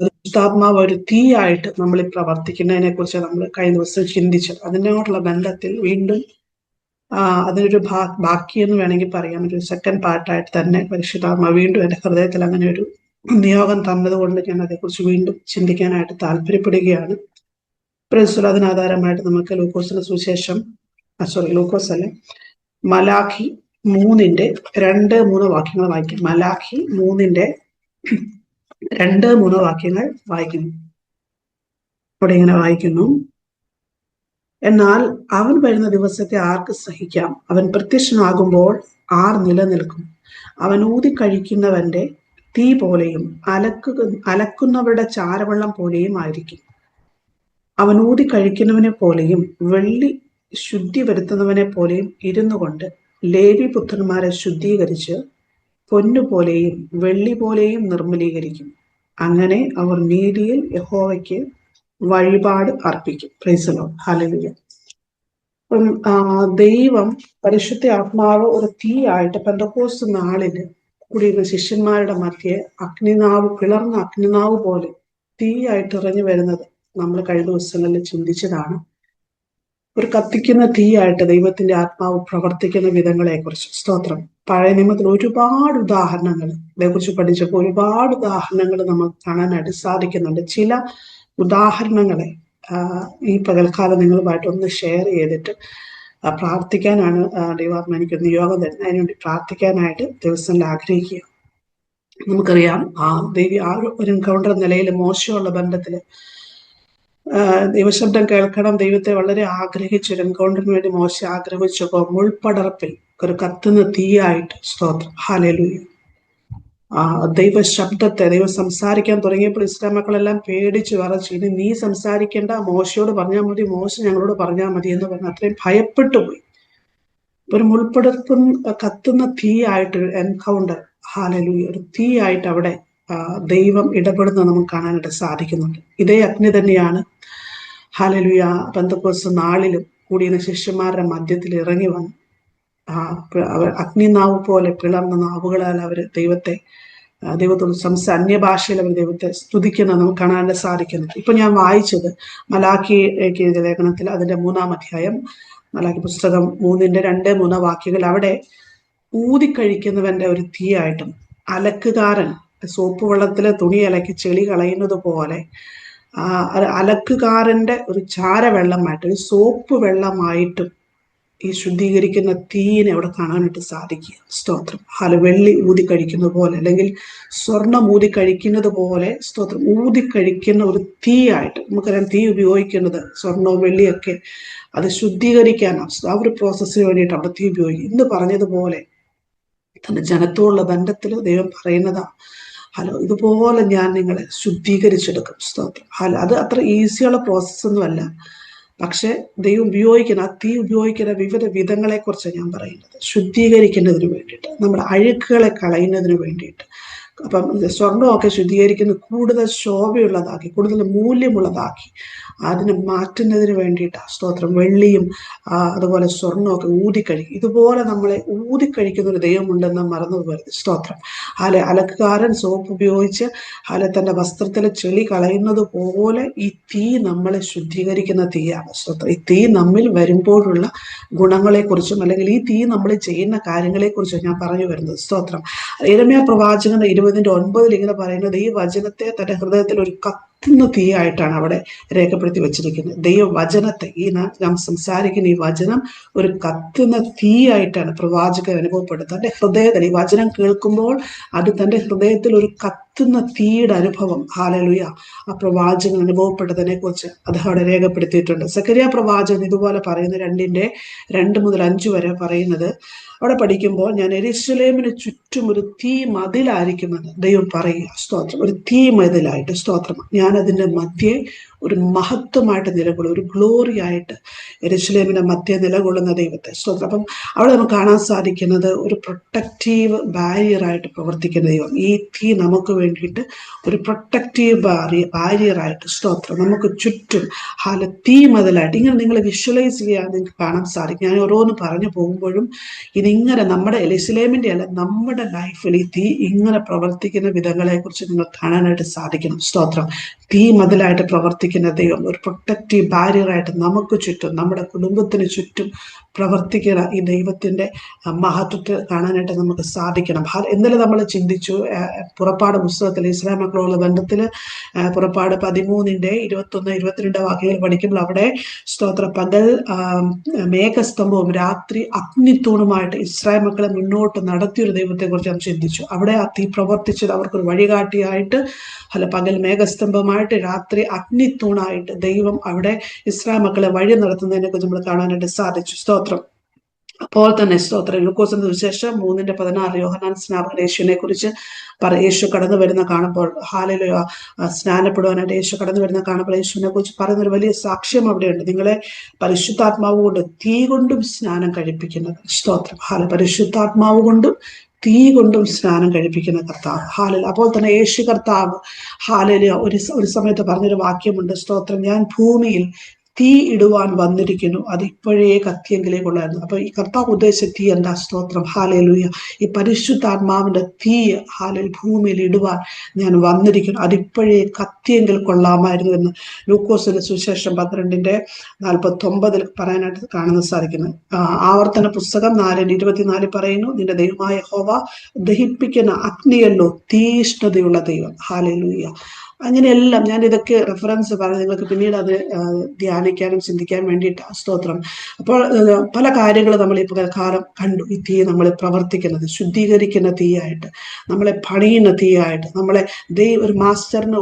പരിശുദ്ധാത്മാവ് ഒരു തീയായിട്ട് നമ്മൾ പ്രവർത്തിക്കുന്നതിനെ കുറിച്ച് നമ്മൾ കഴിഞ്ഞ ദിവസം ചിന്തിച്ചു. അതിനോടുള്ള ബന്ധത്തിൽ വീണ്ടും അതിനൊരു ബാക്കി എന്ന് വേണമെങ്കിൽ പറയാം. ഒരു സെക്കൻഡ് പാർട്ടായിട്ട് തന്നെ പരിശുദ്ധാത്മാവ് വീണ്ടും എന്റെ ഹൃദയത്തിൽ അങ്ങനെ ഒരു നിയോഗം തന്നതുകൊണ്ട് ഞാൻ അതേക്കുറിച്ച് വീണ്ടും ചിന്തിക്കാനായിട്ട് താല്പര്യപ്പെടുകയാണ്. പ്രസ്തുല അതിനാധാരമായിട്ട് നമുക്ക് ലൂക്കോസിന് സുശേഷം സോറി ലൂക്കോസ് അല്ല മലാഖി മൂന്നിന്റെ രണ്ട് മൂന്ന് വാക്യങ്ങൾ വായിക്കും. മലാഖി മൂന്നിന്റെ രണ്ട് മൂന്ന് വാക്യങ്ങൾ വായിക്കുന്നു. അവിടെ ഇങ്ങനെ വായിക്കുന്നു. എന്നാൽ അവൻ വരുന്ന ദിവസത്തെ ആർക്ക് സഹിക്കാം? അവൻ പ്രത്യക്ഷനാകുമ്പോൾ ആർ നിലനിൽക്കും? അവൻ ഊതി കഴിക്കുന്നവന്റെ തീ പോലെയും അലക്കു അലക്കുന്നവരുടെ ചാരവെള്ളം പോലെയും ആയിരിക്കും. അവൻ ഊതി കഴിക്കുന്നവനെ പോലെയും വെള്ളി ശുദ്ധി വരുത്തുന്നവനെ പോലെയും ഇരുന്നു കൊണ്ട് ലേവി പുത്രന്മാരെ ശുദ്ധീകരിച്ച് പൊന്നുപോലെയും വെള്ളി പോലെയും നിർമ്മലീകരിക്കും. അങ്ങനെ അവർ നീതിയിൽ യഹോവയ്ക്ക് വഴിപാട് അർപ്പിക്കും. പ്രൈസലോ ഹലവിയ അപ്പം ദൈവം പരിശുദ്ധ ആത്മാവ് ഒരു തീയായിട്ട് പെന്തക്കോസ് നാളിൽ കൂടിയിരുന്ന ശിഷ്യന്മാരുടെ മധ്യേ അഗ്നിനാവ് കിളർന്ന അഗ്നിനാവ് പോലെ തീയായിട്ട് ഇറങ്ങി വരുന്നത് നമ്മൾ കഴിഞ്ഞ ദിവസങ്ങളിൽ ചിന്തിച്ചതാണ്. ഒരു കത്തിക്കുന്ന തീയായിട്ട് ദൈവത്തിന്റെ ആത്മാവ് പ്രവർത്തിക്കുന്ന വിധങ്ങളെക്കുറിച്ച്. സ്തോത്രം. പഴയ നിയമത്തിൽ ഒരുപാട് ഉദാഹരണങ്ങൾ ഇതേക്കുറിച്ച് പഠിച്ചപ്പോൾ ഒരുപാട് ഉദാഹരണങ്ങൾ നമുക്ക് കാണാനായിട്ട് സാധിക്കുന്നുണ്ട്. ചില ഉദാഹരണങ്ങളെ ഈ പകൽക്കാലം നിങ്ങളുമായിട്ട് ഒന്ന് ഷെയർ ചെയ്തിട്ട് പ്രാർത്ഥിക്കാനാണ് ദൈവാത്മ എനിക്ക് നിയോഗം തരുന്നത്. അതിനുവേണ്ടി പ്രാർത്ഥിക്കാനായിട്ട് ദിവസം ആഗ്രഹിക്കുക. നമുക്കറിയാം ആ ദേവി ആ ഒരു എൻകൗണ്ടർ നിലയിൽ മോശമുള്ള ബന്ധത്തിൽ ദൈവശബ്ദം കേൾക്കണം. ദൈവത്തെ വളരെ ആഗ്രഹിച്ചു എൻകൗണ്ടറിന് വേണ്ടി മോശ ആഗ്രഹിച്ചപ്പോ മുൾപ്പടർപ്പിൽ ഒരു കത്തുന്ന തീയായിട്ട് സ്തോത്രം. ഹാലലൂയ ആ ദൈവ ശബ്ദത്തെ ദൈവം സംസാരിക്കാൻ തുടങ്ങിയപ്പോൾ ഇസ്ലാം മക്കളെല്ലാം പേടിച്ചു വറച്ചു. ഇനി നീ സംസാരിക്കേണ്ട മോശയോട് പറഞ്ഞാൽ മതി മോശം ഞങ്ങളോട് പറഞ്ഞാൽ മതി എന്ന് പറഞ്ഞു. അത്രയും ഭയപ്പെട്ടു പോയി. ഒരു മുൾപ്പെടുത്ത കത്തുന്ന തീയായിട്ട് എൻകൗണ്ടർ ഹാലലൂയ ഒരു തീയായിട്ട് അവിടെ ദൈവം ഇടപെടുന്ന നമുക്ക് കാണാനായിട്ട് സാധിക്കുന്നുണ്ട്. ഇതേ അഗ്നി തന്നെയാണ് ഹാലലുയ പന്തക്കോസ് നാളിലും കൂടിയുന്ന ശിഷ്യന്മാരുടെ മധ്യത്തിൽ ഇറങ്ങി വന്നു. ആ അഗ്നിനാവ് പോലെ പിളർന്ന നാവുകളാൽ അവർ ദൈവത്തെ ദൈവത്തോട് സംസ അന്യഭാഷയിൽ അവർ ദൈവത്തെ സ്തുതിക്കുന്നത് നമുക്ക് കാണാനായിട്ട് സാധിക്കുന്നുണ്ട് ഇപ്പൊ ഞാൻ വായിച്ചത് മലാഖി ലേഖനത്തിൽ അതിന്റെ മൂന്നാം അധ്യായം മലാഖി പുസ്തകം മൂന്നിന്റെ രണ്ട് മൂന്ന് വാക്യങ്ങൾ. അവിടെ ഊതിക്കഴിക്കുന്നവന്റെ ഒരു തീയായിട്ടും അലക്കുകാരൻ സോപ്പ് വെള്ളത്തിലെ തുണി അലക്കി ചെളി കളയുന്നത് പോലെ അലക്കുകാരന്റെ ഒരു ചാരവെള്ളമായിട്ട് ഒരു സോപ്പ് വെള്ളമായിട്ടും ഈ ശുദ്ധീകരിക്കുന്ന തീയിനെ അവിടെ കാണാനായിട്ട് സാധിക്കുക. സ്തോത്രം. ഹല വെള്ളി ഊതി കഴിക്കുന്നത് പോലെ അല്ലെങ്കിൽ സ്വർണം ഊതി കഴിക്കുന്നത് പോലെ സ്തോത്രം. ഊതി കഴിക്കുന്ന ഒരു തീയായിട്ട് നമുക്കറിയാം തീ ഉപയോഗിക്കുന്നത് സ്വർണവും വെള്ളിയൊക്കെ അത് ശുദ്ധീകരിക്കാനാണ്. ആ ഒരു പ്രോസസ്സിന് വേണ്ടിയിട്ട് അവിടെ തീ ഉപയോഗിക്കും ഇന്ന് പറഞ്ഞതുപോലെ തന്റെ ജനത്തോടുള്ള ബന്ധത്തിൽ ദൈവം പറയുന്നതാ ഹലോ ഇതുപോലെ ഞാൻ നിങ്ങളെ ശുദ്ധീകരിച്ചെടുക്കും. സ്തോത്രം. ഹലോ അത് അത്ര ഈസിയുള്ള പ്രോസസ്സ് ഒന്നുമല്ല പക്ഷെ ദൈവം ഉപയോഗിക്കുന്ന ആ തീ ഉപയോഗിക്കുന്ന വിവിധ വിധങ്ങളെ കുറിച്ച് ഞാൻ പറയുന്നത്. ശുദ്ധീകരിക്കുന്നതിന് വേണ്ടിയിട്ട് നമ്മുടെ അഴുക്കുകളെ കളയുന്നതിന് വേണ്ടിയിട്ട്. അപ്പം സ്വർണമൊക്കെ ശുദ്ധീകരിക്കുന്നത് കൂടുതൽ ശോഭയുള്ളതാക്കി കൂടുതൽ മൂല്യമുള്ളതാക്കി. അതിനെ മാറ്റുന്നതിന് വേണ്ടിയിട്ടാണ് സ്തോത്രം. വെള്ളിയും അതുപോലെ സ്വർണമൊക്കെ ഊതിക്കഴിക്കും ഇതുപോലെ നമ്മളെ ഊതിക്കഴിക്കുന്ന ഒരു ദൈവമുണ്ടെന്ന് മറന്നു സ്തോത്രം. അല്ലെ അലക്കുകാരൻ സോപ്പ് ഉപയോഗിച്ച് അല്ലെ തന്റെ വസ്ത്രത്തിലെ ചെളി കളയുന്നത് പോലെ ഈ തീ നമ്മളെ ശുദ്ധീകരിക്കുന്ന തീയാണ് സ്തോത്രം. ഈ തീ നമ്മിൽ വരുമ്പോഴുള്ള ഗുണങ്ങളെക്കുറിച്ചും അല്ലെങ്കിൽ ഈ തീ നമ്മൾ ചെയ്യുന്ന കാര്യങ്ങളെക്കുറിച്ചും ഞാൻ പറഞ്ഞു വരുന്നത്. സ്തോത്രം. ഇരമ്യ പ്രവാചകന്റെ ഇരുപതിന്റെ ഒൻപതിൽ ഇങ്ങനെ പറയുന്നത് ഈ വചനത്തെ തന്റെ ഹൃദയത്തിൽ ഒരു കത്തുന്ന തീയായിട്ടാണ് അവിടെ രേഖപ്പെടുത്തി വെച്ചിരിക്കുന്നത്. ദൈവവചനത്തെ ഈ നാം സംസാരിക്കുന്ന ഈ വചനം ഒരു കത്തുന്ന തീയായിട്ടാണ് പ്രവാചകൻ അനുഭവപ്പെടുന്നത്. തന്റെ ഹൃദയത്തിൽ ഈ വചനം കേൾക്കുമ്പോൾ അത് തന്റെ ഹൃദയത്തിൽ ഒരു കത്തുന്ന തീയുടെ അനുഭവം. ഹാലലുയ ആ പ്രവാചകൻ അനുഭവപ്പെട്ടതിനെ കുറിച്ച് അത് അവിടെ രേഖപ്പെടുത്തിയിട്ടുണ്ട്. സക്കരിയ പ്രവാചകൻ ഇതുപോലെ പറയുന്ന രണ്ടിന്റെ രണ്ട് മുതൽ അഞ്ചു വരെ പറയുന്നത്. അവിടെ പഠിക്കുമ്പോൾ ഞാൻ എരിശുലേമിന് ചുറ്റും ഒരു തീ മതിലായിരിക്കുമെന്ന് ദൈവം പറയുക. സ്തോത്രം. ഒരു തീ മതിലായിട്ട് സ്തോത്രം. ഞാൻ അതിന്റെ മധ്യേ ഒരു മഹത്വമായിട്ട് നിലകൊള്ളും ഒരു ഗ്ലോറി ആയിട്ട് എരുസലേമിന്റെ മധ്യ നിലകൊള്ളുന്ന ദൈവത്തെ സ്തോത്രം. അപ്പം അവിടെ നമുക്ക് കാണാൻ സാധിക്കുന്നത് ഒരു പ്രൊട്ടക്റ്റീവ് ബാരിയർ ആയിട്ട് പ്രവർത്തിക്കുന്ന ദൈവം. ഈ തീ നമുക്ക് വേണ്ടിയിട്ട് ഒരു പ്രൊട്ടക്റ്റീവ് ബാരിയർ ആയിട്ട് സ്തോത്രം. നമുക്ക് ചുറ്റും ഹാല തീ മതിലായിട്ട്. ഇങ്ങനെ നിങ്ങൾ വിഷ്വലൈസ് ചെയ്യാൻ നിങ്ങൾക്ക് കാണാൻ സാധിക്കും. ഞാൻ ഓരോന്ന് പറഞ്ഞു പോകുമ്പോഴും ഇതിങ്ങനെ നമ്മുടെ എലിസിലേമിന്റെ അല്ല നമ്മുടെ ലൈഫിൽ ഈ തീ ഇങ്ങനെ പ്രവർത്തിക്കുന്ന വിധങ്ങളെക്കുറിച്ച് നിങ്ങൾ കാണാനായിട്ട് സാധിക്കണം. സ്തോത്രം. തീ മതിലായിട്ട് പ്രവർത്തിക്കുന്ന ദൈവം ഒരു പ്രൊട്ടക്റ്റീവ് ബാരിയറായിട്ട് നമുക്ക് ചുറ്റും നമ്മുടെ കുടുംബത്തിന് ചുറ്റും പ്രവർത്തിക്കുന്ന ഈ ദൈവത്തിന്റെ മഹത്വത്തെ കാണാനായിട്ട് നമുക്ക് സാധിക്കണം. ഇന്നലെ നമ്മൾ ചിന്തിച്ചു പുറപ്പാട് പുസ്തകത്തിൽ ഇസ്ലാം മക്കളുള്ള ബന്ധത്തിൽ പുറപ്പാട് പതിമൂന്നിന്റെ ഇരുപത്തൊന്ന് ഇരുപത്തിരണ്ട് വാക്യങ്ങൾ പഠിക്കുമ്പോൾ അവിടെ സ്തോത്ര പകൽ മേഘസ്തംഭവും രാത്രി അഗ്നിത്തൂണുമായിട്ട് ഇസ്രായേൽ മക്കളെ മുന്നോട്ട് നടത്തിയൊരു ദൈവത്തെക്കുറിച്ച് നാം ചിന്തിച്ചു. അവിടെ തീ പ്രവർത്തിച്ചത് അവർക്കൊരു വഴികാട്ടിയായിട്ട് അല്ല പകൽ മേഘസ്തംഭമായിട്ട് രാത്രി അഗ്നിത്തൂണായിട്ട് ദൈവം അവിടെ ഇസ്രായേൽ മക്കളെ വഴി നടത്തുന്നതിനെ കുറിച്ച് നമ്മൾ കാണാനായിട്ട് സാധിച്ചു. സ്തോത്രം. അപ്പോൾ തന്നെ സ്തോത്രം. ലൂക്കോസിന്റെ വിശേഷം മൂന്നിന്റെ പതിനാറ്. യോഹനാൻ സ്നാപകൻ യേശുവിനെ കുറിച്ച് പറ യേശു കടന്നു വരുന്ന കാണുമ്പോൾ ഹാലിലോ സ്നാനപ്പെടുവാനായിട്ട് യേശു കടന്നു വരുന്ന കാണുമ്പോൾ യേശുവിനെ കുറിച്ച് പറയുന്ന ഒരു വലിയ സാക്ഷ്യം അവിടെയുണ്ട്. നിങ്ങളെ പരിശുദ്ധാത്മാവ് കൊണ്ട് തീ കൊണ്ടും സ്നാനം കഴിപ്പിക്കുന്നത് സ്തോത്രം. ഹാല പരിശുദ്ധാത്മാവ് കൊണ്ടും തീ കൊണ്ടും സ്നാനം കഴിപ്പിക്കുന്ന കർത്താവ്. ഹാലൽ അപ്പോൾ തന്നെ യേശു കർത്താവ് ഹാലല് ഒരു ഒരു സമയത്ത് പറഞ്ഞൊരു വാക്യമുണ്ട്. സ്തോത്രം ഞാൻ ഭൂമിയിൽ തീ ഇടുവാൻ വന്നിരിക്കുന്നു. അത് ഇപ്പോഴേ കത്തിയെങ്കിലേ കൊള്ളായിരുന്നു അപ്പൊ ഈ കർത്താവ് ഉദ്ദേശിച്ച തീ എന്താ? സ്തോത്രം. ഹാലയിലൂയ ഈ പരിശുദ്ധാത്മാവിന്റെ തീ ഹാലയിൽ ഭൂമിയിൽ ഇടുവാൻ ഞാൻ വന്നിരിക്കുന്നു. അതിപ്പോഴേ കത്തിയെങ്കിൽ കൊള്ളാമായിരുന്നു എന്ന് ലൂക്കോസിന്റെ സുശേഷം പന്ത്രണ്ടിന്റെ നാൽപ്പത്തി ഒമ്പതിൽ പറയാനായിട്ട് കാണുന്ന സാധിക്കുന്നത് ആവർത്തന പുസ്തകം നാലിന് ഇരുപത്തിനാലിൽ പറയുന്നു നിന്റെ ദൈവമായ ഹോവ ദഹിപ്പിക്കുന്ന അഗ്നിയല്ലോ തീഷ്ണതയുള്ള ദൈവം. ഹാലലൂയ. അങ്ങനെയെല്ലാം ഞാൻ ഇതൊക്കെ റെഫറൻസ് പറഞ്ഞു നിങ്ങൾക്ക് പിന്നീട് അത് ധ്യാനിക്കാനും ചിന്തിക്കാൻ വേണ്ടിയിട്ട് സ്തോത്രം. അപ്പോൾ പല കാര്യങ്ങൾ നമ്മൾ ഈ കാലം കണ്ടു. ഈ തീ നമ്മളെ പ്രവർത്തിക്കുന്നത് ശുദ്ധീകരിക്കുന്ന തീയായിട്ട് നമ്മളെ പണിയുന്ന തീയായിട്ട് നമ്മളെ ദൈവ ഒരു മാസ്റ്ററിന്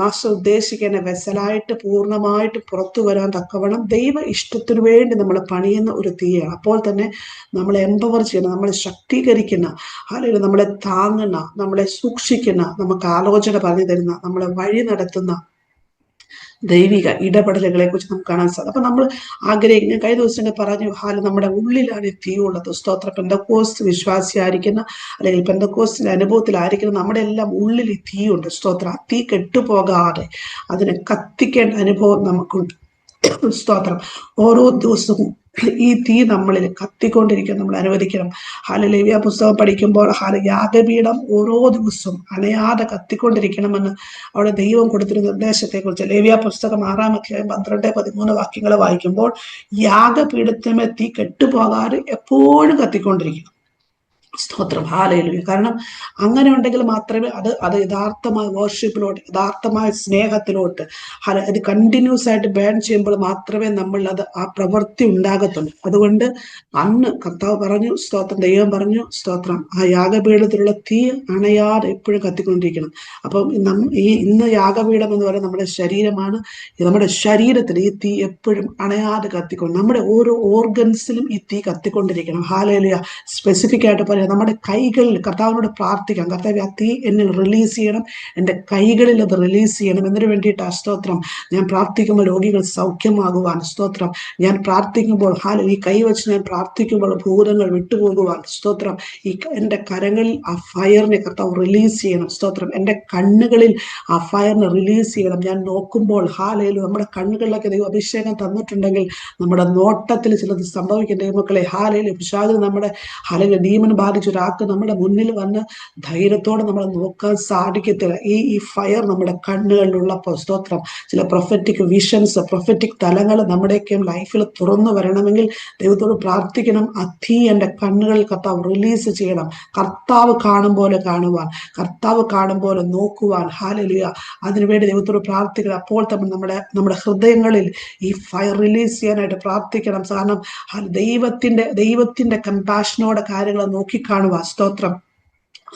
മാസ്റ്റർ ഉദ്ദേശിക്കുന്ന വെസലായിട്ട് പൂർണമായിട്ട് പുറത്തു വരാൻ തക്കവണ്ണം ദൈവ ഇഷ്ടത്തിനു വേണ്ടി നമ്മൾ പണിയുന്ന ഒരു തീയാണ്. അപ്പോൾ തന്നെ നമ്മളെ എംപവർ ചെയ്യുന്ന നമ്മളെ ശക്തീകരിക്കുന്ന അല്ലെങ്കിൽ നമ്മളെ താങ്ങുന്ന നമ്മളെ സൂക്ഷിക്കുന്ന നമുക്ക് ആലോചന പറഞ്ഞു തരുന്ന നമ്മളെ വഴി നടത്തുന്ന ദൈവിക ഇടപെടലുകളെ കുറിച്ച് നമുക്ക് കാണാൻ സാധിക്കും. അപ്പൊ നമ്മൾ ആഗ്രഹിക്കുന്ന കഴിഞ്ഞ ദിവസം പറഞ്ഞു ഹാൽ നമ്മുടെ ഉള്ളിലാണ് തീയുള്ളത് സ്തോത്ര. പെന്തക്കോസ്റ്റ് വിശ്വാസിയായിരിക്കുന്ന അല്ലെങ്കിൽ പെന്തക്കോസ്റ്റിന്റെ അനുഭവത്തിലായിരിക്കുന്ന നമ്മുടെ എല്ലാം ഉള്ളിൽ തീയുണ്ട് സ്തോത്ര. ആ തീ കെട്ടുപോകാതെ അതിനെ കത്തിക്കേണ്ട അനുഭവം നമുക്കുണ്ട്. സ്തോത്രം. ഓരോ ദിവസവും ഈ തീ നമ്മളിൽ കത്തിക്കൊണ്ടിരിക്കാൻ നമ്മൾ അനുവദിക്കണം. ഹാലലേവ്യ പുസ്തകം പഠിക്കുമ്പോൾ ഹാല യാഗപീഠം ഓരോ ദിവസവും അണയാതെ കത്തിക്കൊണ്ടിരിക്കണമെന്ന് അവിടെ ദൈവം കൊടുത്തൊരു നിർദ്ദേശത്തെ കുറിച്ച് ലേവ്യ പുസ്തകം ആറാം അധ്യായം പന്ത്രണ്ട് പതിമൂന്ന് വാക്യങ്ങൾ വായിക്കുമ്പോൾ യാഗപീഠത്തിന്മേൽ തീ കെട്ടുപോകാതെ എപ്പോഴും കത്തിക്കൊണ്ടിരിക്കണം. സ്തോത്രം. ഹാലയിലൂയ കാരണം അങ്ങനെ ഉണ്ടെങ്കിൽ മാത്രമേ അത് അത് യഥാർത്ഥമായ വർഷിപ്പിലോട്ട് യഥാർത്ഥമായ സ്നേഹത്തിലോട്ട് ഹല അത് കണ്ടിന്യൂസ് ആയിട്ട് ബാൻ ചെയ്യുമ്പോൾ മാത്രമേ നമ്മൾ അത് ആ പ്രവൃത്തി ഉണ്ടാകത്തുള്ളൂ. അതുകൊണ്ട് അന്ന് കർത്താവ് പറഞ്ഞു സ്തോത്രം ദൈവം പറഞ്ഞു സ്തോത്രം. ആ യാഗപീഠത്തിലുള്ള തീ അണയാതെ എപ്പോഴും കത്തിക്കൊണ്ടിരിക്കണം. അപ്പം ഈ ഇന്ന് യാഗപീഠം എന്ന് പറയുന്നത് നമ്മുടെ ശരീരമാണ്. നമ്മുടെ ശരീരത്തിൽ ഈ തീ എപ്പോഴും അണയാതെ കത്തിക്കൊണ്ട് നമ്മുടെ ഓരോ ഓർഗൻസിലും ഈ തീ കത്തിക്കൊണ്ടിരിക്കണം. ഹാലയിലെ സ്പെസിഫിക് ആയിട്ട് പറയാം നമ്മുടെ കൈകളിൽ കർത്താവിനോട് പ്രാർത്ഥിക്കാം കർത്താവ് ആ തീ എന്നിൽ റിലീസ് ചെയ്യണം. എന്റെ കൈകളിൽ അത് റിലീസ് ചെയ്യണം. എന്നതിനു വേണ്ടിയിട്ട്? ആ സ്തോത്രം. ഞാൻ പ്രാർത്ഥിക്കുമ്പോൾ രോഗികൾ സൗഖ്യമാകുവാൻ സ്തോത്രം. ഞാൻ പ്രാർത്ഥിക്കുമ്പോൾ ഹാല ഈ കൈ വെച്ച് ഞാൻ പ്രാർത്ഥിക്കുമ്പോൾ ഭൂതങ്ങൾ വിട്ടുപോകുവാൻ സ്തോത്രം. ഈ എന്റെ കരങ്ങളിൽ ആ ഫയറിനെ കർത്താവ് റിലീസ് ചെയ്യണം. സ്തോത്രം. എന്റെ കണ്ണുകളിൽ ആ ഫയറിനെ റിലീസ് ചെയ്യണം. ഞാൻ നോക്കുമ്പോൾ ഹാലയിൽ നമ്മുടെ കണ്ണുകളിലൊക്കെ ദൈവം അഭിഷേകം തന്നിട്ടുണ്ടെങ്കിൽ നമ്മുടെ നോട്ടത്തിൽ ചിലത് സംഭവിക്കും. ദൈവമക്കളെ ഹാലയിൽ പിശാചിന് നമ്മുടെ ഹാലയിൽ ഡീമൻ ബാധിച്ച ഒരാൾക്ക് നമ്മുടെ മുന്നിൽ വന്ന് ധൈര്യത്തോടെ നമ്മളെ നോക്കാൻ സാധിക്കത്തില്ല. ഈ ഈ ഫയർ നമ്മുടെ കണ്ണുകളിലുള്ള സ്തോത്രം ചില പ്രൊഫറ്റിക് വിഷൻസ് പ്രൊഫറ്റിക് തലങ്ങൾ നമ്മുടെയൊക്കെ ലൈഫിൽ തുറന്നു വരണമെങ്കിൽ ദൈവത്തോട് പ്രാർത്ഥിക്കണം. തീ എന്റെ കണ്ണുകളിൽ കർത്താവ് റിലീസ് ചെയ്യണം. കർത്താവ് കാണും പോലെ കാണുവാൻ കർത്താവ് കാണും പോലെ നോക്കുവാൻ. ഹാലലിയ അതിനുവേണ്ടി ദൈവത്തോട് പ്രാർത്ഥിക്കണം. അപ്പോൾ തന്നെ നമ്മുടെ നമ്മുടെ ഹൃദയങ്ങളിൽ ഈ ഫയർ റിലീസ് ചെയ്യാനായിട്ട് പ്രാർത്ഥിക്കണം. കാരണം ദൈവത്തിന്റെ ദൈവത്തിന്റെ കമ്പാഷനോടെ കാര്യങ്ങൾ നോക്കിക്കാണുക സ്തോത്രം.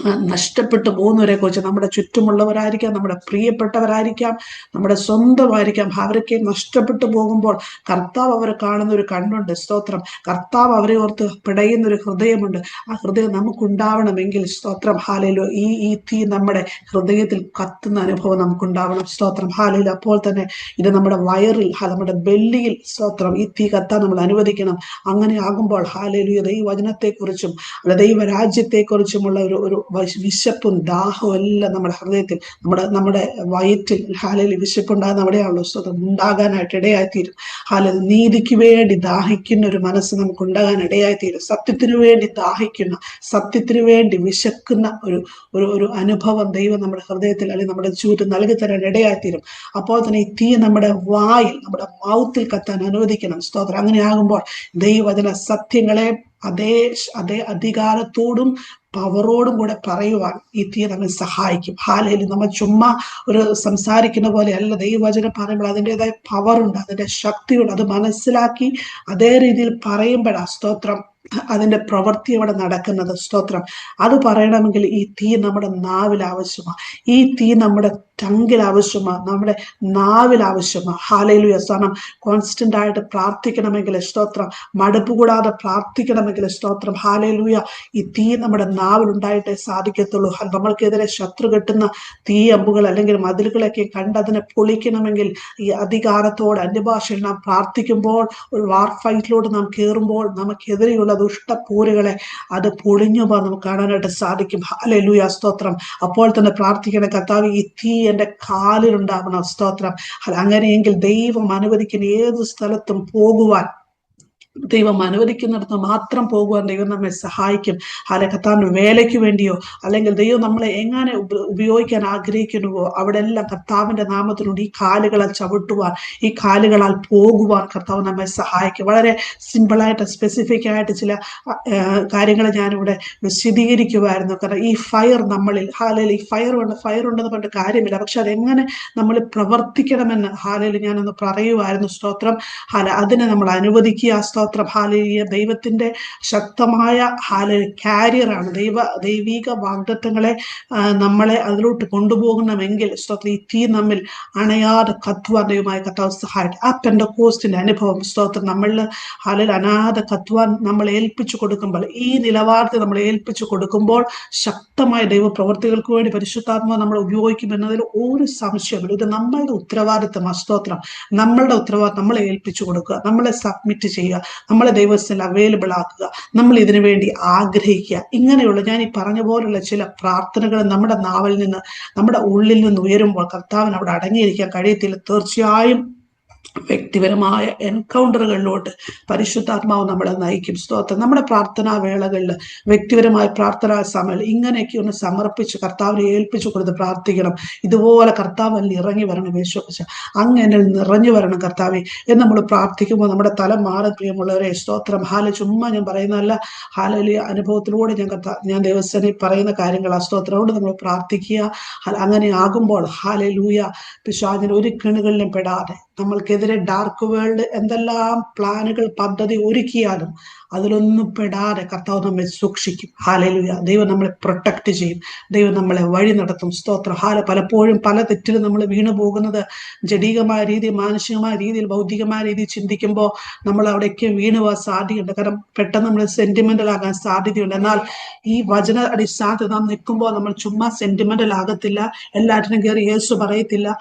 നഷ്ടപ്പെട്ടു പോകുന്നവരെ കുറിച്ച് നമ്മുടെ ചുറ്റുമുള്ളവരായിരിക്കാം നമ്മുടെ പ്രിയപ്പെട്ടവരായിരിക്കാം നമ്മുടെ സ്വന്തമായിരിക്കാം. അവരൊക്കെ നഷ്ടപ്പെട്ടു പോകുമ്പോൾ കർത്താവ് അവരെ കാണുന്ന ഒരു കണ്ണുണ്ട് സ്തോത്രം. കർത്താവ് അവരെ ഓർത്ത് പിടയുന്ന ഒരു ഹൃദയമുണ്ട്. ആ ഹൃദയം നമുക്കുണ്ടാവണമെങ്കിൽ സ്തോത്രം. ഹാലയിലോ ഈ ഈ തീ നമ്മുടെ ഹൃദയത്തിൽ കത്തുന്ന അനുഭവം നമുക്കുണ്ടാവണം. സ്തോത്രം. ഹാലയിൽ അപ്പോൾ തന്നെ ഇത് നമ്മുടെ വയറിൽ നമ്മുടെ ബെല്ലിയിൽ സ്തോത്രം. ഈ തീ കത്താൻ നമ്മൾ അനുവദിക്കണം. അങ്ങനെ ആകുമ്പോൾ ഹാലയിലു ദൈവവചനത്തെക്കുറിച്ചും ദൈവരാജ്യത്തെക്കുറിച്ചുമുള്ള ഒരു ഒരു വിശപ്പും ദാഹവും എല്ലാം നമ്മുടെ ഹൃദയത്തിൽ. നമ്മുടെ നമ്മുടെ വയറ്റിൽ ഹാലയിൽ വിശപ്പുണ്ടാകുന്ന അവിടെയാണല്ലോ സ്വതം ഉണ്ടാകാനായിട്ട് ഇടയായിത്തീരും. ഹാല നീതിക്ക് വേണ്ടി ദാഹിക്കുന്ന ഒരു മനസ്സ് നമുക്ക് ഉണ്ടാകാൻ ഇടയായിത്തീരും. സത്യത്തിനു വേണ്ടി ദാഹിക്കുന്ന സത്യത്തിനു വേണ്ടി വിശക്കുന്ന ഒരു ഒരു ഒരു അനുഭവം ദൈവം നമ്മുടെ ഹൃദയത്തിൽ അല്ലെങ്കിൽ നമ്മുടെ ചുറ്റും നൽകി തരാൻ ഇടയായിത്തീരും. അപ്പോൾ തന്നെ ഈ തീ നമ്മുടെ വായിൽ നമ്മുടെ മൗത്തിൽ കത്താൻ അനുവദിക്കണം. സ്തോത്രം. അങ്ങനെ ആകുമ്പോൾ ദൈവവചന സത്യങ്ങളെ അതേ അതേ അധികാരത്തോടും പവറോടും കൂടെ പറയുവാൻ ഈ തീ സഹായിക്കും. ഹാലയിൽ നമ്മൾ ചുമ്മാ ഒരു സംസാരിക്കുന്ന പോലെ അല്ല ദൈവവചനം പറയുമ്പോൾ അതിന്റെതായ പവറുണ്ട് അതിന്റെ ശക്തിയുണ്ട്. അത് മനസ്സിലാക്കി അതേ രീതിയിൽ പറയുമ്പോഴാണ് സ്തോത്രം. അതിന്റെ പ്രവൃത്തി അവിടെ നടക്കുന്നത്. സ്തോത്രം. അത് പറയണമെങ്കിൽ ഈ തീ നമ്മുടെ നാവിൽ ആവശ്യമാണ് ഈ തീ നമ്മുടെ ടങ്കിൽ ആവശ്യമാണ് നമ്മുടെ നാവിൽ ആവശ്യമാണ് ഹാലയിലു യസാനം കോൺസ്റ്റന്റ് ആയിട്ട് പ്രാർത്ഥിക്കണമെങ്കിൽ സ്തോത്രം. മടുപ്പ് കൂടാതെ പ്രാർത്ഥിക്കണമെങ്കിൽ സ്തോത്രം. ഹാലയിലൂയ ഈ തീ നമ്മുടെ നാവിൽ ഉണ്ടായിട്ടേ സാധിക്കത്തുള്ളൂ. നമ്മൾക്കെതിരെ ശത്രു കെട്ടുന്ന തീ അമ്പുകൾ അല്ലെങ്കിൽ മതിലുകളൊക്കെ കണ്ട് അതിനെ പൊളിക്കണമെങ്കിൽ ഈ അധികാരത്തോട് അന്യഭാഷയിൽ നാം പ്രാർത്ഥിക്കുമ്പോൾ ഒരു വാർ ഫൈറ്റിലോട്ട് നാം കയറുമ്പോൾ നമുക്കെതിരെയുള്ള ദുഷ്ടപൂരുകളെ അത് പൊളിഞ്ഞു നമുക്ക് കാണാനായിട്ട് സാധിക്കും. ഹലലൂയ സ്തോത്രം. അപ്പോൾ തന്നെ പ്രാർത്ഥിക്കണ കർത്താവ് ഈ തീ എന്റെ കാലിലുണ്ടാവണം സ്തോത്രം. അങ്ങനെയെങ്കിൽ ദൈവം അനുവദിക്കുന്ന ഏത് സ്ഥലത്തും പോകുവാൻ ദൈവം അനുവദിക്കുന്നിടത്ത് മാത്രം പോകുവാൻ ദൈവം നമ്മെ സഹായിക്കും. അല്ലെ കർത്താവിന് വേലയ്ക്ക് വേണ്ടിയോ അല്ലെങ്കിൽ ദൈവം നമ്മളെ എങ്ങനെ ഉപയോഗിക്കാൻ ആഗ്രഹിക്കുന്നുവോ അവിടെ എല്ലാം കർത്താവിന്റെ നാമത്തിലൂടെ ഈ കാലുകളാൽ ചവിട്ടുവാൻ ഈ കാലുകളാൽ പോകുവാൻ കർത്താവ് നമ്മെ സഹായിക്കും. വളരെ സിമ്പിളായിട്ട് സ്പെസിഫിക് ആയിട്ട് ചില കാര്യങ്ങൾ ഞാനിവിടെ വിശദീകരിക്കുമായിരുന്നു കാരണം ഈ ഫയർ നമ്മളിൽ ഹാലയിൽ ഈ ഫയർ ഉണ്ട് ഫയർ ഉണ്ടെന്ന് പറഞ്ഞ കാര്യമില്ല. പക്ഷെ അതെങ്ങനെ നമ്മൾ പ്രവർത്തിക്കണമെന്ന് ഹാലയിൽ ഞാനൊന്ന് പറയുമായിരുന്നു സ്തോത്രം. ഹാല അതിനെ നമ്മൾ അനുവദിക്കുക ആ സ്തോത്രം ഹാലയ ദൈവത്തിന്റെ ശക്തമായ ഹാല കാരിയറാണ് ദൈവ ദൈവിക വാഗ്ദത്തങ്ങളെ നമ്മളെ അതിലോട്ട് കൊണ്ടുപോകണമെങ്കിൽ സ്തോത്രം ഈ തീ നമ്മിൽ അണയാതെ കത്തുവാൻ ദൈവമായ കർത്താവ് സഹായിട്ട് ആ പെൻഡക്കോസ്റ്റിന്റെ അനുഭവം സ്തോത്രം നമ്മളിൽ ഹാലിൽ അനാഥ കത്തുവാൻ നമ്മൾ ഏൽപ്പിച്ചു കൊടുക്കുമ്പോൾ ഈ നിലവാരത്തെ നമ്മൾ ഏൽപ്പിച്ചു കൊടുക്കുമ്പോൾ ശക്തമായ ദൈവപ്രവർത്തികൾക്ക് വേണ്ടി പരിശുദ്ധാത്മാവ് നമ്മൾ ഉപയോഗിക്കും എന്നതിൽ ഒരു സംശയമില്ല ഇത് നമ്മളുടെ ഉത്തരവാദിത്തം സ്തോത്രം. നമ്മളുടെ ഉത്തരവാദിത്തം നമ്മളെ ഏൽപ്പിച്ചു കൊടുക്കുക നമ്മളെ സബ്മിറ്റ് ചെയ്യുക. നമ്മളെ ദൈവത്തിൽ അവൈലബിൾ ആക്കുക. നമ്മൾ ഇതിനു വേണ്ടി ആഗ്രഹിക്കുക. ഇങ്ങനെയുള്ള ഞാൻ ഈ പറഞ്ഞ പോലുള്ള ചില പ്രാർത്ഥനകൾ നമ്മുടെ നാവിൽ നിന്ന് നമ്മുടെ ഉള്ളിൽ നിന്ന് ഉയരുമ്പോൾ കർത്താവിന് അവിടെ അടങ്ങിയിരിക്കാൻ കഴിയത്തില്ല. തീർച്ചയായും വ്യക്തിപരമായ എൻകൗണ്ടറുകളിലോട്ട് പരിശുദ്ധാത്മാവ് നമ്മളെ നയിക്കും. സ്തോത്രം. നമ്മുടെ പ്രാർത്ഥനാ വേളകളിൽ വ്യക്തിപരമായ പ്രാർത്ഥനാ സമയം ഇങ്ങനെയൊക്കെ ഒന്ന് സമർപ്പിച്ച് കർത്താവിനെ ഏൽപ്പിച്ചു കൊടുത്ത് പ്രാർത്ഥിക്കണം. ഇതുപോലെ കർത്താവ് അല്ലെങ്കിൽ ഇറങ്ങി വരണം വിശ്വസിച്ച അങ്ങനെ നിറഞ്ഞു വരണം കർത്താവെ എന്ന് നമ്മൾ പ്രാർത്ഥിക്കുമ്പോൾ നമ്മുടെ തല മാറി പ്രിയമുള്ളവരെ. സ്തോത്രം. ഹാല ചുമ്മാ ഞാൻ പറയുന്നതല്ല. ഹാലലി അനുഭവത്തിലൂടെ ഞാൻ കർത്താ ഞാൻ ദേവസ്ഥനെ പറയുന്ന കാര്യങ്ങൾ ആ സ്തോത്രത്തോട് നമ്മൾ പ്രാർത്ഥിക്കുക. അങ്ങനെ ആകുമ്പോൾ ഹാലലൂയ പിശാചിന് ഒരു കിണുകളിലും പെടാതെ നമ്മൾക്കെതിരെ ഡാർക്ക് വേൾഡ് എന്തെല്ലാം പ്ലാനുകൾ പദ്ധതി ഒരുക്കിയാലും അതിലൊന്നും പെടാതെ കർത്താവ് നമ്മെ സൂക്ഷിക്കും. ഹാലലുയ ദൈവം നമ്മളെ പ്രൊട്ടക്റ്റ് ചെയ്യും. ദൈവം നമ്മളെ വഴി നടത്തും. സ്തോത്രം. ഹാല പലപ്പോഴും പല തെറ്റിൽ നമ്മൾ വീണു പോകുന്നത് ജഡീകമായ രീതിയിൽ മാനസികമായ രീതിയിൽ ഭൗതികമായ രീതിയിൽ ചിന്തിക്കുമ്പോൾ നമ്മൾ അവിടേക്ക് വീണു പോകാൻ സാധ്യതയുണ്ട്. കാരണം പെട്ടെന്ന് നമ്മൾ സെന്റിമെന്റൽ ആകാൻ സാധ്യതയുണ്ട്. എന്നാൽ ഈ വചന അടിസ്ഥാനത്തിൽ നാം നിൽക്കുമ്പോൾ നമ്മൾ ചുമ്മാ സെന്റിമെന്റൽ ആകത്തില്ല. എല്ലാറ്റിനും കയറി യേശു പറയത്തില്ല.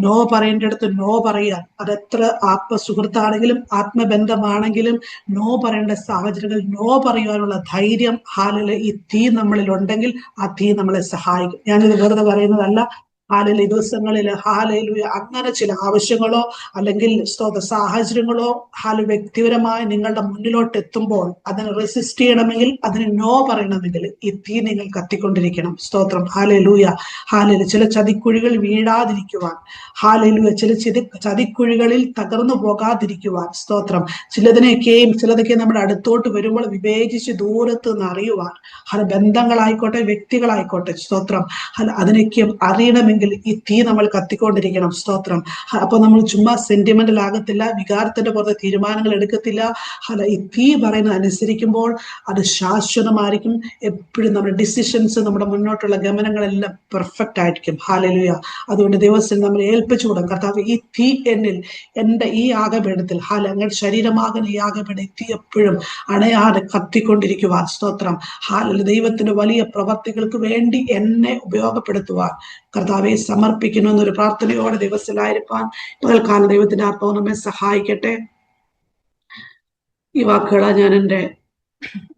നോ പറയേണ്ടടുത്ത് നോ പറയാൻ അതെത്ര ആത്മ സുഹൃത്താണെങ്കിലും ആത്മബന്ധമാണെങ്കിലും നോ പറയേണ്ട സാഹചര്യങ്ങൾ നോ പറയുവാനുള്ള ധൈര്യം ഹാലിൽ ഈ തീ നമ്മളിൽ ഉണ്ടെങ്കിൽ ആ തീ നമ്മളെ സഹായിക്കും. ഞാനിത് വെറുതെ പറയുന്നതല്ല. ഈ ദിവസങ്ങളിൽ ഹാലയിലു അങ്ങനെ ചില ആവശ്യങ്ങളോ അല്ലെങ്കിൽ സ്തോത്ര സാഹചര്യങ്ങളോ ഹാൽ വ്യക്തിപരമായി നിങ്ങളുടെ മുന്നിലോട്ട് എത്തുമ്പോൾ അതിനെ റെസിസ്റ്റ് ചെയ്യണമെങ്കിൽ അതിന് നോ പറയണമെങ്കിൽ ഈ തീ നിങ്ങൾ കത്തിക്കൊണ്ടിരിക്കണം. സ്തോത്രം. ഹാലലൂയ. ഹാലയിൽ ചില ചതിക്കുഴികൾ വീഴാതിരിക്കുവാൻ. ഹാലലൂയ. ചില ചതി ചതിക്കുഴികളിൽ തകർന്നു പോകാതിരിക്കുവാൻ. സ്തോത്രം. ചിലതിനെയൊക്കെയും ചിലതൊക്കെ നമ്മുടെ അടുത്തോട്ട് വരുമ്പോൾ വിവേചിച്ച് ദൂരത്ത് നിന്ന് അറിയുവാൻ. ഹല ബന്ധങ്ങളായിക്കോട്ടെ വ്യക്തികളായിക്കോട്ടെ. സ്തോത്രം. ഹല അതിനൊക്കെയും അറിയണമെങ്കിൽ ആണെങ്കിൽ ഈ തീ നമ്മൾ കത്തിക്കൊണ്ടിരിക്കണം. സ്തോത്രം. അപ്പൊ നമ്മൾ ചുമ്മാ സെന്റിമെന്റൽ ആകത്തില്ല വികാരത്തിന്റെ പുറത്ത് തീരുമാനങ്ങൾ എടുക്കത്തില്ല. അല്ല ഈ തീ പറയുന്നത് അനുസരിക്കുമ്പോൾ അത് ശാശ്വതമായിരിക്കും. എപ്പോഴും നമ്മുടെ ഡിസിഷൻസ് നമ്മുടെ മുന്നോട്ടുള്ള ഗമനങ്ങളെല്ലാം പെർഫെക്റ്റ് ആയിരിക്കും. ഹാലലുയ അതുകൊണ്ട് ദിവസം നമ്മൾ ഏൽപ്പിച്ചു കൊടുക്കും. കർത്താവ് ഈ തീ എന്നിൽ എന്റെ ഈ ആകപീഠത്തിൽ ഹാല അങ്ങനെ ശരീരമാകുന്ന ഈ ആകപീഠ തീ എപ്പോഴും അണയാതെ കത്തിക്കൊണ്ടിരിക്കുവാൻ. സ്തോത്രം. ഹാലല് ദൈവത്തിന്റെ വലിയ പ്രവർത്തികൾക്ക് വേണ്ടി എന്നെ ഉപയോഗപ്പെടുത്തുവാൻ. കർത്താവെ സമർപ്പിക്കുന്നു എന്നൊരു പ്രാർത്ഥനയോടെ ദിവസത്തിലായിരിക്കാൻ പകൽക്കാലം ദൈവത്തിന്റെ ആത്മാവ് നമ്മെ സഹായിക്കട്ടെ. ഈ വാക്കുകളാ ഞാൻ എന്റെ